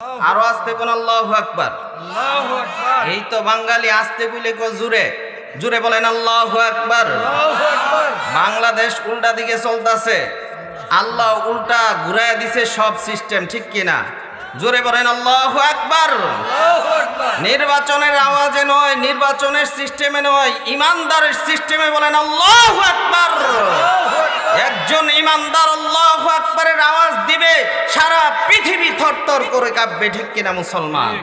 আরও আসতে কোন আল্লাহ আকবার। এই তো বাঙালি আসতে বলে কো জুড়ে। জুড়ে বলেন আল্লাহ আকবার। বাংলাদেশ উল্টা দিকে চলতেছে। আল্লাহ উল্টা ঘুরায় দিছে সব সিস্টেম ঠিক কিনা জোরে বলেন আল্লাহ আকবার। নির্বাচনের আওয়াজে নয় নির্বাচনের সিস্টেমে নয় ইমানদারের সিস্টেমে বলেন আল্লাহ আকবার। একজন ইমানদার আল্লাহ আকবারের আওয়াজ সারা পৃথিবী থরথর করে কাঁপবে ঠিক কিনা মুসলমান?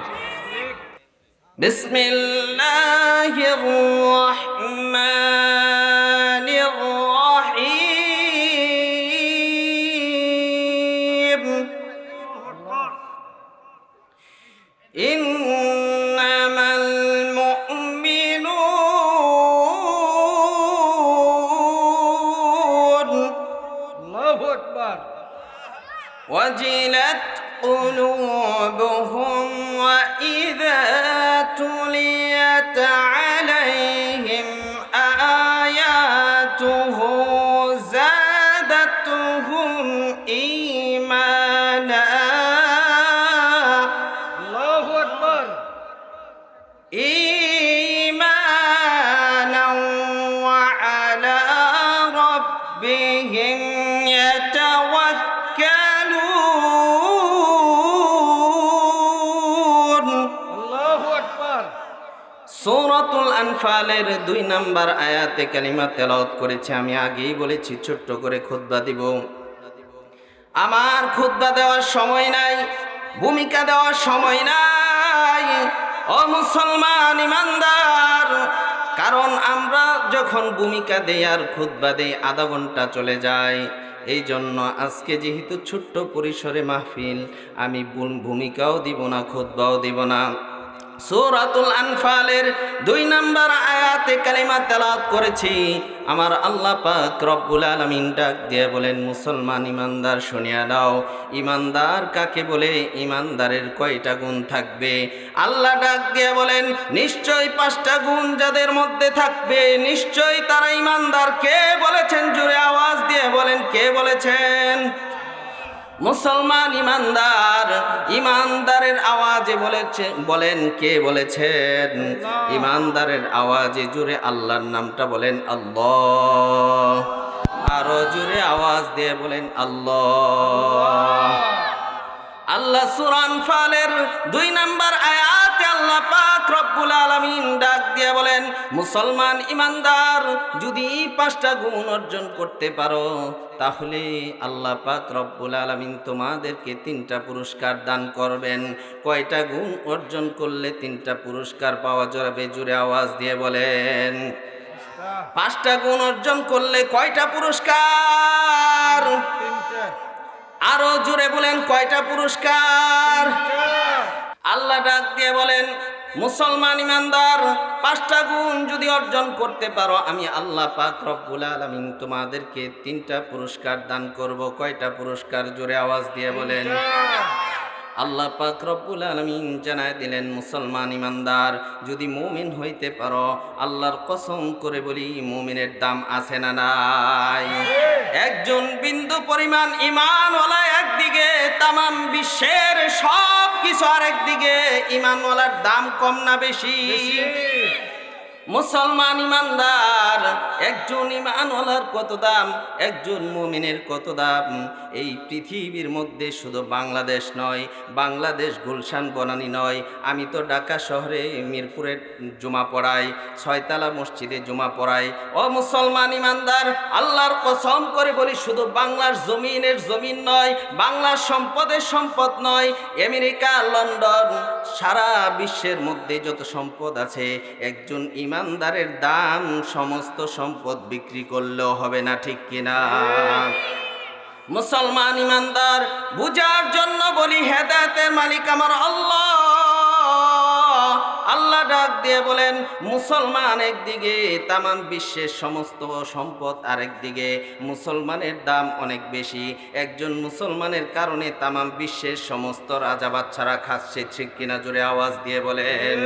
ইন وجلت قلوبهم সূরাতুল আনফালের দুই নাম্বার আয়াতে কালিমা তেলাওয়াত করেছে, আমি আগেই বলেছি, ছোট্ট করে খুতবা দিব। আমার খুতবা দেওয়ার সময় নাই, ভূমিকা দেওয়ার সময় নাই। ও মুসলমান ইমানদার, কারণ আমরা যখন ভূমিকা দেই আর খুতবা দেই, আধা ঘণ্টা চলে যায়। এই জন্য আজকে যেহেতু ছোট্ট পরিসরে মাহফিল, আমি ভূমিকাও দিব না, খুতবাও দিব না। সূরাতুল আনফালের দুই নাম্বার আয়াতে কালিমা তেলাওয়াত করেছি। আমার আল্লাহ পাক রব্বুল আলামিন ডাক দিয়ে বলেন, মুসলমান ইমানদার শুনিয়া দাও ইমানদার কাকে বলে? ইমানদারের কয়টা গুণ থাকবে? আল্লাহ ডাক দিয়ে বলেন নিশ্চয় পাঁচটা গুণ যাদের মধ্যে থাকবে। নিশ্চয় তারা ইমানদার। কে বলেছেন? জুড়ে আওয়াজ দিয়ে বলেন, কে বলেছেন? মুসলমান ইমানদার ইমানদারের আওয়াজে বলেছে বলেন কে বলেছেন? ইমানদারের আওয়াজে জুড়ে আল্লাহর নামটা বলেন আল্লাহ। আরও জুড়ে আওয়াজ দিয়ে বলেন আল্লাহ। আল্লাহ সুরান ফালের দুই নাম্বার আয়াতে আল্লাহ পাক রব্বুল আলামিন ডাক দিয়ে বলেন, মুসলমান ইমানদার যদি পাঁচটা গুণ অর্জন করতে পারো, তাহলে আল্লাহ পাক রব্বুল আলামিন তোমাদেরকে তিনটা পুরস্কার দান করবেন। কয়টা গুণ অর্জন করলে তিনটা পুরস্কার পাওয়া যাবে? জুড়ে আওয়াজ দিয়ে বলেন, পাঁচটা গুণ অর্জন করলে কয়টা পুরস্কার? আরও জোরে বলেন, কয়টা পুরস্কার? আল্লাহ ডাক দিয়ে বলেন, মুসলমান ইমানদার, পাঁচটা গুণ যদি অর্জন করতে পারো, আমি আল্লাহ পাক রব্বুল আলামিন তোমাদেরকে তিনটা পুরস্কার দান করব। কয়টা পুরস্কার? জোরে আওয়াজ দিয়ে বলেন। আল্লাহ পাক রব্বুল আলামিন জানায় দিলেন, মুসলমান ইমানদার, যদি মুমিন হইতে পারো, আল্লাহর কসম করে বলি, মুমিনের দাম আছে না নাই? একজন বিন্দু পরিমাণ ইমানওয়ালা একদিকে, তামাম বিশ্বের সব কিছু আরেকদিকে, ইমানওয়ালার দাম কম না বেশি। মুসলমান ইমানদার, একজন ইমানওয়ালার কত দাম, একজন মুমিনের কত দাম? এই পৃথিবীর মধ্যে শুধু বাংলাদেশ নয়, বাংলাদেশ গুলশান বনানি নয়। আমি তো ঢাকা শহরে মিরপুরে জুমা পড়াই, ছয়তলা মসজিদে জুমা পড়াই। ও মুসলমান ইমানদার, আল্লাহর কসম করে বলি, শুধু বাংলার জমিনের জমিন নয়, বাংলার সম্পদের সম্পদ নয়। আমেরিকা, লন্ডন, সারা বিশ্বের মধ্যে যত সম্পদ আছে, একজন ইমানদারের দাম সমস্ত সম্পদ বিক্রি করলেও হবে না, ঠিক কিনা? মুসলমান ইমানদার, বুঝার জন্য বলি, হেদায়েতের মালিক আমার আল্লাহ। আল্লাহ ডাক দিয়ে বলেন, মুসলমান একদিকে, তামাম বিশ্বের সমস্ত সম্পদ আরেকদিকে মুসলমানের দাম অনেক বেশি। একজন মুসলমানের কারণে তামাম বিশ্বের সমস্ত রাজা বাচ্চারা খাচ্ছে, ঠিক কিনা? জোরে আওয়াজ দিয়ে বলেন।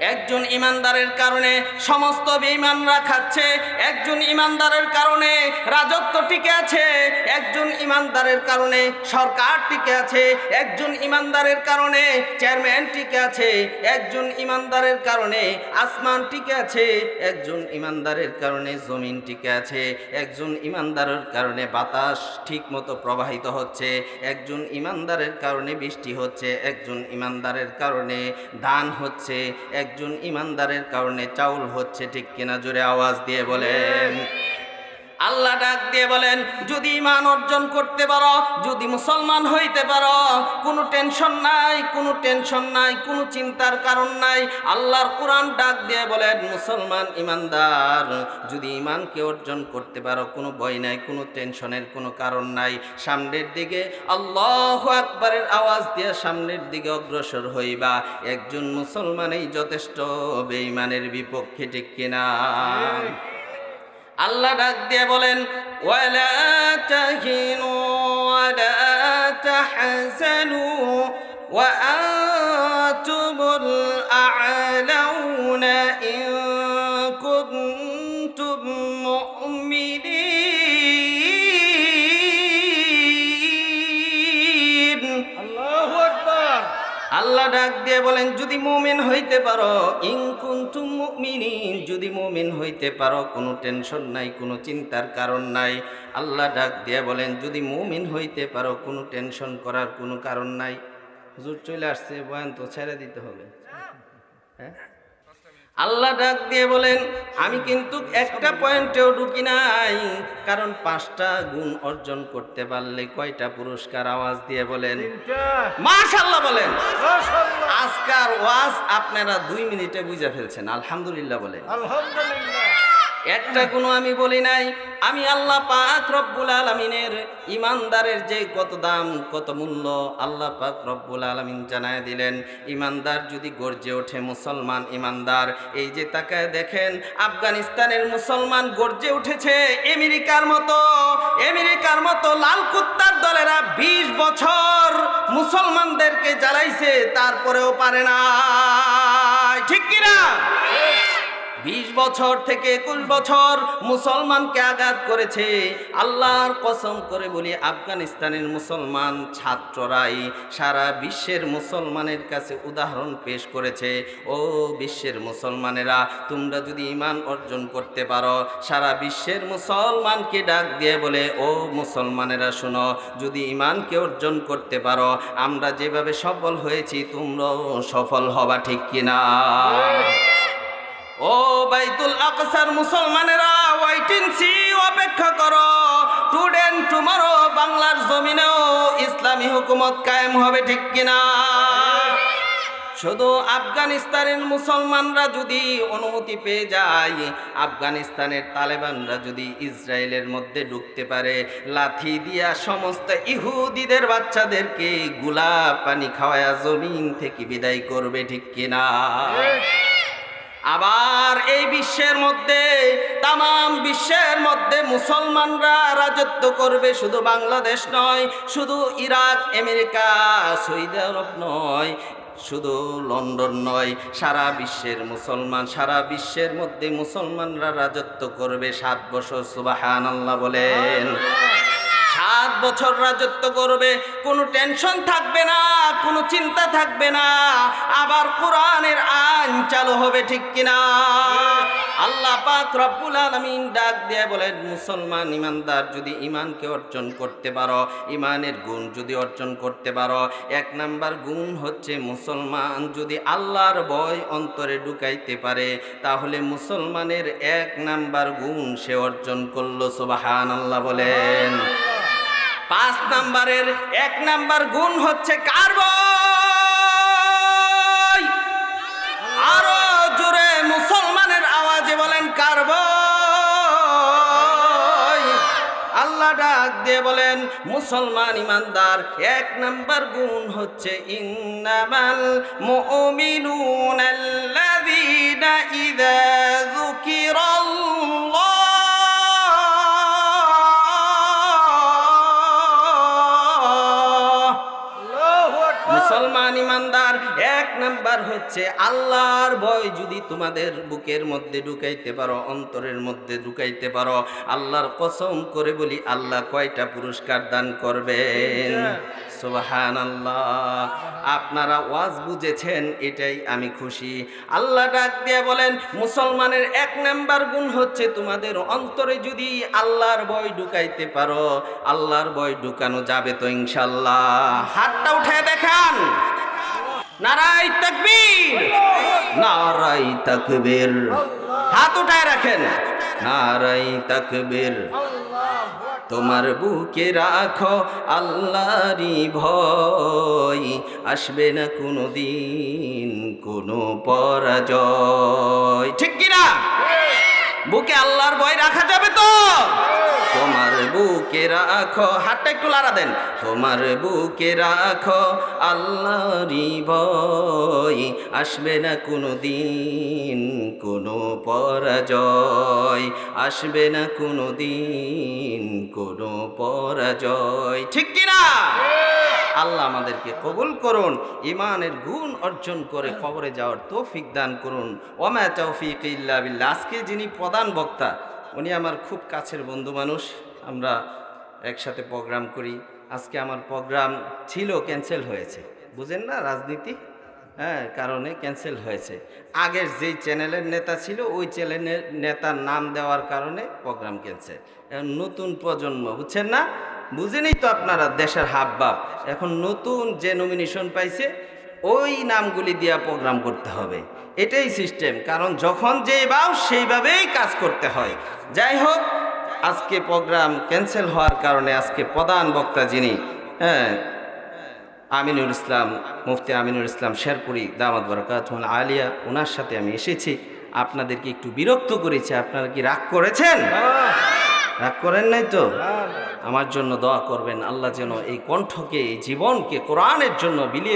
একজন ইমানদারের কারণে সমস্ত বেঈমানরা খাচ্ছে, একজন ইমানদারের কারণে রাজত্ব টিকে আছে, একজন ইমানদারের কারণে সরকার টিকে আছে, একজন ইমানদারের কারণে চেয়ারম্যান টিকে আছে, একজন ইমানদারের কারণে আসমান টিকে আছে, একজন ইমানদারের কারণে জমিন টিকে আছে, একজন ইমানদারের কারণে বাতাস ঠিক মতো প্রবাহিত হচ্ছে, একজন ইমানদারের কারণে বৃষ্টি হচ্ছে, একজন ইমানদারের কারণে ধান হচ্ছে একজন ইমানদারের কারণে চাউল হচ্ছে ঠিক কিনা জোরে আওয়াজ দিয়ে বলেন। আল্লাহ ডাক দিয়ে বলেন, যদি ইমান অর্জন করতে পারো যদি মুসলমান হইতে পারো কোনো টেনশন নাই কোনো টেনশন নাই কোনো চিন্তার কারণ নাই। আল্লাহর কোরআন ডাক দিয়ে বলেন মুসলমান ইমানদার যদি ইমানকে অর্জন করতে পারো কোনো ভয় নাই কোনো টেনশনের কোনো কারণ নাই। সামনের দিকে আল্লাহ আকবরের আওয়াজ দিয়ে সামনের দিকে অগ্রসর হইবা। একজন মুসলমানই যথেষ্ট বেঈমানের বিপক্ষে ঠিক কিনা? আল্লাহ ডাক দিয়ে বলেন ওয়ালা তাহিনু ولا تحزنوا وأنتم الأعلون إن বলেন যদি মুমিন হইতে পারো ইন কুনতুম মুমিনিন যদি মুমিন হইতে পারো কোনো টেনশন নাই কোনো চিন্তার কারণ নাই। আল্লাহ ডাক দিয়ে বলেন যদি মুমিন হইতে পারো কোনো টেনশন করার কোনো কারণ নাই। হুজুর চলে আসছে বয়ান তো ছেড়ে দিতে হবে। হ্যাঁ? আল্লাহ ডাক দিয়ে বলেন আমি কিন্তু একটা পয়েন্টেও ঢুকি নাই কারণ পাঁচটা গুণ অর্জন করতে পারলে কয়টা পুরস্কার? আওয়াজ দিয়ে বলেন মাশাল্লাহ বলেন। আজকার ওয়াজ আপনারা দুই মিনিটে বুঝে ফেলছেন আলহামদুলিল্লাহ বলে আলহামদুলিল্লাহ। একটা কোনো আমি বলি নাই, আমি আল্লাহ পাক রব্বুল আলমিনের ইমানদারের যে কত দাম, কত মূল্য আল্লাহ পাক রব্বুল আলমিন জানায় দিলেন। ইমানদার যদি গর্জে ওঠে, মুসলমান ইমানদার, এই যে তাকায় দেখেন, আফগানিস্তানের মুসলমান গর্জে উঠেছে আমেরিকার মতো আমেরিকার মতো লাল কুত্তার দলেরা বিশ বছর মুসলমানদেরকে জ্বালাইছে, তারপরেও পারে না ঠিক কিনা? বিশ বছর থেকে একুশ বছর মুসলমানকে আঘাত করেছে। আল্লাহর কসম করে বলি, আফগানিস্তানের মুসলমান ছাত্ররাই সারা বিশ্বের মুসলমানের কাছে উদাহরণ পেশ করেছে। ও বিশ্বের মুসলমানেরা, তোমরা যদি ইমান অর্জন করতে পারো, সারা বিশ্বের মুসলমানকে ডাক দিয়ে বলে, ও মুসলমানেরা শোনো, যদি ইমানকে অর্জন করতে পারো, আমরা যেভাবে সফল হয়েছি, তোমরাও সফল হবা ঠিক কিনা? ও বাইতুল আকসার মুসলমানেরা ওয়াইটিং সি অপেক্ষা করো। টুডেন টুমারো বাংলার জমিনেও ইসলামী হুকুমত কায়েম হবে, ঠিক কিনা? শুধু আফগানিস্তানের মুসলমানরা যদি অনুমতি পেয়ে যায়, আফগানিস্তানের তালেবানরা যদি ইসরায়েলের মধ্যে ঢুকতে পারে, লাথি দিয়া সমস্ত ইহুদিদের বাচ্চাদেরকে গুলা পানি খাওয়ায়া জমিন থেকে বিদায় করবে, ঠিক কিনা? আবার এই বিশ্বের মধ্যে তাম বিশ্বের মধ্যে মুসলমানরা রাজত্ব করবে, শুধু বাংলাদেশ নয়, শুধু ইরাক, আমেরিকা, সৌদি আরব নয়, শুধু লন্ডন নয়, সারা বিশ্বের মুসলমান, সারা বিশ্বের মধ্যে মুসলমানরা রাজত্ব করবে সাত বছর সুবাহান আল্লাহ বলেন। সাত বছর রাজত্ব করবে, কোনো টেনশন থাকবে না, কোনো চিন্তা থাকবে না। আবার কোরআনের আইন চালু হবে ঠিক কিনা? আল্লাহ পাক রব্বুল আলামিন ডাক দিয়ে বলেন, মুসলমান ইমানদার যদি ইমানকে অর্জন করতে পারো ইমানের গুণ যদি অর্জন করতে পারো, এক নাম্বার গুণ হচ্ছে মুসলমান যদি আল্লাহর ভয় অন্তরে ঢুকাইতে পারে, তাহলে মুসলমানের এক নাম্বার গুণ সে অর্জন করল সুবাহান আল্লাহ বলেন। পাঁচ নাম্বারের এক নাম্বার গুণ হচ্ছে কার্বই আরও জোরে মুসলমানের আওয়াজে বলেন কার্বই আল্লাহ ডাক দিয়ে বলেন, মুসলমান ইমানদার, এক নাম্বার গুণ হচ্ছে ইন্নামাল মুমিনুনাল্লাযীনা ইযা ইমানদার, এক নাম্বার হচ্ছে আল্লাহর ভয় যদি তোমাদের বুকের মধ্যে ঢুকাইতে পারো, অন্তরের মধ্যে ঢুকাইতে পারো, আল্লাহর কসম করে বলি, আল্লাহ কয়টা পুরস্কার দান করবেন? সোহান আল্লাহ আপনারা ওয়াজ বুঝেছেন, এটাই আমি খুশি। আল্লাহ ডাক দিয়ে বলেন, মুসলমানের এক নাম্বার গুণ হচ্ছে তোমাদের অন্তরে যদি আল্লাহর ভয় ঢুকাইতে পারো, আল্লাহর ভয় ঢুকানো যাবে তো ইনশাল্লাহ হাতটা উঠে দেখান। নারাই তাকবীর। নারাই তাকবীর। হাত উঠায় রাখেন। নারাই তাকবীর। তোমার বুকে রাখো আল্লাহরই ভয়। আসবে না কোনো দিন কোনো পরাজয়। ঠিক কিনা? বুকে আল্লাহর ভয় রাখা যাবে তো বুকে রাখো, হাতটা একটু লাড়া দেন। তোমার বুকে রাখো, আল্লাহরই ভয়। আসবে না কোনো দিন কোনো পরাজয়। আসবে না কোনো দিন কোনো পরাজয়। ঠিক কিনা? আল্লাহ আমাদেরকে কবুল করুন ইমানের গুণ অর্জন করে কবরে যাওয়ার তৌফিক দান করুন। ওমা তৌফিক ইল্লা আজকে যিনি প্রধান বক্তা, উনি আমার খুব কাছের বন্ধু মানুষ। আমরা একসাথে প্রোগ্রাম করি। আজকে আমার প্রোগ্রাম ছিল ক্যান্সেল হয়েছে। বুঝেন না রাজনীতি? হ্যাঁ কারণে ক্যান্সেল হয়েছে। আগের যেই চ্যানেলের নেতা ছিল, ওই চ্যানেলের নেতার নাম দেওয়ার কারণে প্রোগ্রাম ক্যান্সেল নতুন প্রজন্ম, বুঝছেন না? বুঝেনই তো আপনারা দেশের হাবভাব। এখন নতুন যে নমিনেশন পাইছে, ওই নামগুলি দিয়া প্রোগ্রাম করতে হবে। এটাই সিস্টেম কারণ যখন যে বাও সেইভাবেই কাজ করতে হয়। যাই হোক আজকে প্রোগ্রাম ক্যান্সেল হওয়ার কারণে আজকে প্রধান বক্তা যিনি হ্যাঁ আমিনুল ইসলাম, মুফতি আমিনুল ইসলাম শেরপুরি দামাদ বরকাত আলিয়া ওনার সাথে আমি এসেছি। আপনাদেরকে একটু বিরক্ত করেছি, আপনারা কি রাগ করেছেন? রাগ করেন নাই তো? আমার জন্য দোয়া করবেন, আল্লাহ যেন এই কণ্ঠকে, এই জীবনকে কোরআনের জন্য বিলিয়ে